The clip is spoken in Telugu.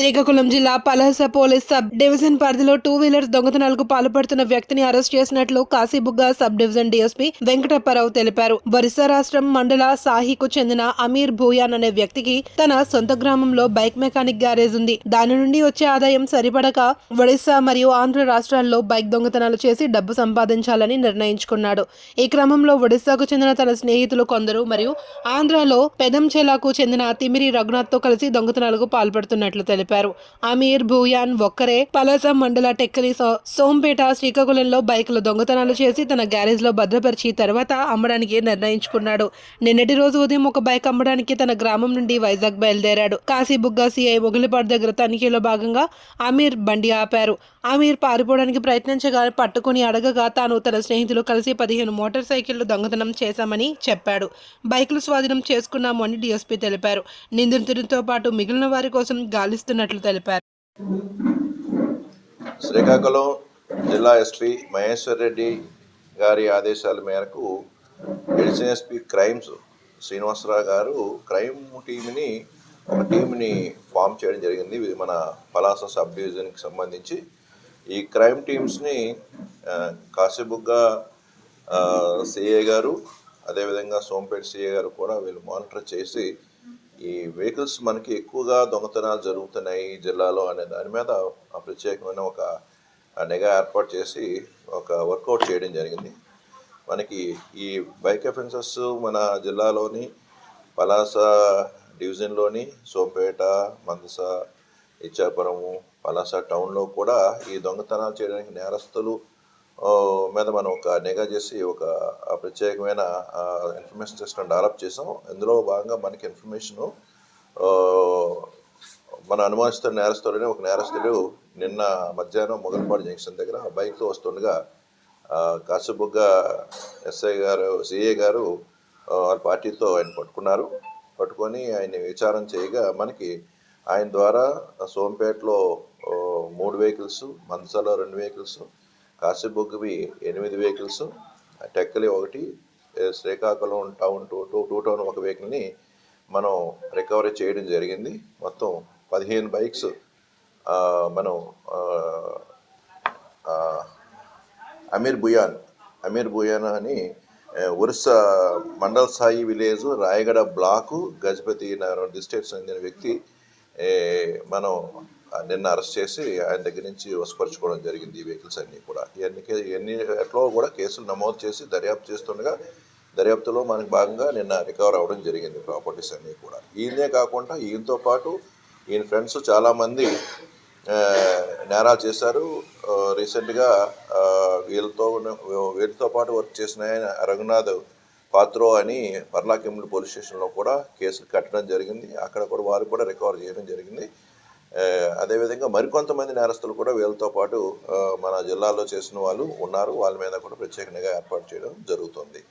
శ్రీకాకుళం జిల్లా పలహస పోలీస్ సబ్ డివిజన్ పరిధిలో టూ వీలర్స్ దొంగతనాలకు పాల్పడుతున్న వ్యక్తిని అరెస్ట్ చేసినట్లు Kasibugga sub division DSP Venkatapparao తెలిపారు. ఒరిస్సా రాష్ట్రం మండల సాహికు చెందిన అమీర్ భూయాన్ అనే వ్యక్తికి తన సొంత గ్రామంలో బైక్ మెకానిక్ గ్యారేజ్ ఉంది. దాని నుండి వచ్చే ఆదాయం సరిపడక ఒడిశా మరియు ఆంధ్ర రాష్ట్రాల్లో బైక్ దొంగతనాలు చేసి డబ్బు సంపాదించాలని నిర్ణయించుకున్నాడు. ఈ క్రమంలో ఒడిశాకు చెందిన తన స్నేహితులు కొందరు మరియు ఆంధ్రలో పెదంచెలాకు చెందిన తిమిరి రఘునాథ్తో కలిసి దొంగతనాలకు పాల్పడుతున్నట్లు తెలిపారు. అమీర్ భూయాన్ ఒక్కరే పలాస మండల టెక్కలి సో- సోంపేట శ్రీకాకుళంలో బైకులు దొంగతనాలు చేసి తన గ్యారేజ్లో భద్రపరిచి తర్వాత అమ్మడానికి నిర్ణయించుకున్నాడు. నిన్నటి రోజు ఉదయం ఒక బైక్ అమ్మడానికి తన గ్రామం నుండి వైజాగ్ బయలుదేరాడు. కాశీబుగ్గ సిఐ మొగిలిపాడు దగ్గర తనిఖీలో భాగంగా అమీర్ బండి ఆపారు. అమీర్ పారిపోవడానికి ప్రయత్నించగా పట్టుకుని అడగగా తాను తన స్నేహితులు కలిసి పదిహేను మోటార్ సైకిళ్ళు దొంగతనం చేశామని చెప్పాడు. బైకులు స్వాధీనం చేసుకున్నాము అని డీఎస్పీ తెలిపారు. నిందితుడితో పాటు మిగిలిన వారి కోసం గాలిస్తున్న చేస్తున్నట్లు తెలిపారు. శ్రీకాకుళం జిల్లా ఎస్పీ మహేశ్వర్ రెడ్డి గారి ఆదేశాల మేరకు ఎడిషన్ ఎస్పీ క్రైమ్స్ శ్రీనివాసరావు గారు క్రైమ్ టీమ్ని ఒక టీంని ఫామ్ చేయడం జరిగింది. ఇది మన పలాస సబ్ డివిజన్కి సంబంధించి. ఈ క్రైమ్ టీమ్స్ని ఆ, సిఏ గారు అదేవిధంగా సోంపేట సిఏ గారు కూడా వీళ్ళు మానిటర్ చేసి ఈ వెహికల్స్ మనకి ఎక్కువగా దొంగతనాలు జరుగుతున్నాయి ఈ జిల్లాలో అనే దాని మీద ప్రత్యేకమైన ఒక నిఘా ఏర్పాటు చేసి ఒక వర్కౌట్ చేయడం జరిగింది. మనకి ఈ బైక్ అఫెన్సెస్ మన జిల్లాలోని పలాస డివిజన్లోని సోంపేట మందస ఇచ్చాపురము పలాస టౌన్లో కూడా ఈ దొంగతనాలు చేయడానికి నేరస్తులు మీద మనం ఒక నిఘా చేసి ఒక ప్రత్యేకమైన ఇన్ఫర్మేషన్ సిస్టమ్ డెవలప్ చేసాం. ఇందులో భాగంగా మనకి ఇన్ఫర్మేషను మన అనుమానిస్తున్న నేరస్తుడని ఒక నేరస్తుడు నిన్న మధ్యాహ్నం మొగల్పాడు జంక్షన్ దగ్గర బైక్తో వస్తుండగా కాసుబుగ్గా ఎస్ఐ గారు సిఏ గారు వాళ్ళ పార్టీతో ఆయన పట్టుకున్నారు. పట్టుకొని ఆయన విచారం చేయగా మనకి ఆయన ద్వారా సోంపేటలో మూడు వెహికల్స్ మందసలో రెండు వెహికల్స్ కాశీబుగ్గవి ఎనిమిది వెహికల్స్ టెక్కలి ఒకటి Srikakulam town two two two town ఒక వెహికల్ని మనం రికవరీ చేయడం జరిగింది. మొత్తం పదిహేను బైక్స్ మనం అమీర్ బుయాన్ అమీర్ బుయాన్ అని ఒరిస్సా మండల్ సాయి విలేజ్ రాయగడ బ్లాకు గజపతి నగరం డిస్ట్రిక్ట్ చెందిన వ్యక్తి మనం నిన్న అరెస్ట్ చేసి ఆయన దగ్గర నుంచి వసపరుచుకోవడం జరిగింది ఈ వెహికల్స్ అన్నీ కూడా. ఇవన్నీ కే- ఇవన్నీ ఎట్లో కూడా కేసులు నమోదు చేసి దర్యాప్తు చేస్తుండగా దర్యాప్తులో మనకు భాగంగా నిన్న రికవర్ అవ్వడం జరిగింది ప్రాపర్టీస్ అన్నీ కూడా. ఈయనే కాకుండా ఈయనతో పాటు ఈయన ఫ్రెండ్స్ చాలామంది నేరాలు చేశారు. రీసెంట్గా వీళ్ళతో ఉన్న- వీళ్ళతో పాటు వర్క్ చేసిన ఆయన రఘునాథ్ పాత్రో అని పర్లాకిములు పోలీస్ స్టేషన్లో కూడా కేసులు కట్టడం జరిగింది. అక్కడ కూడా వారు కూడా రికవర్ చేయడం జరిగింది. అదేవిధంగా మరికొంతమంది నేరస్తులు కూడా వీళ్ళతో పాటు మన జిల్లాలో చేసిన వాళ్ళు ఉన్నారు. వాళ్ళ మీద కూడా ప్రత్యేకంగా ఏర్పాటు చేయడం జరుగుతుంది.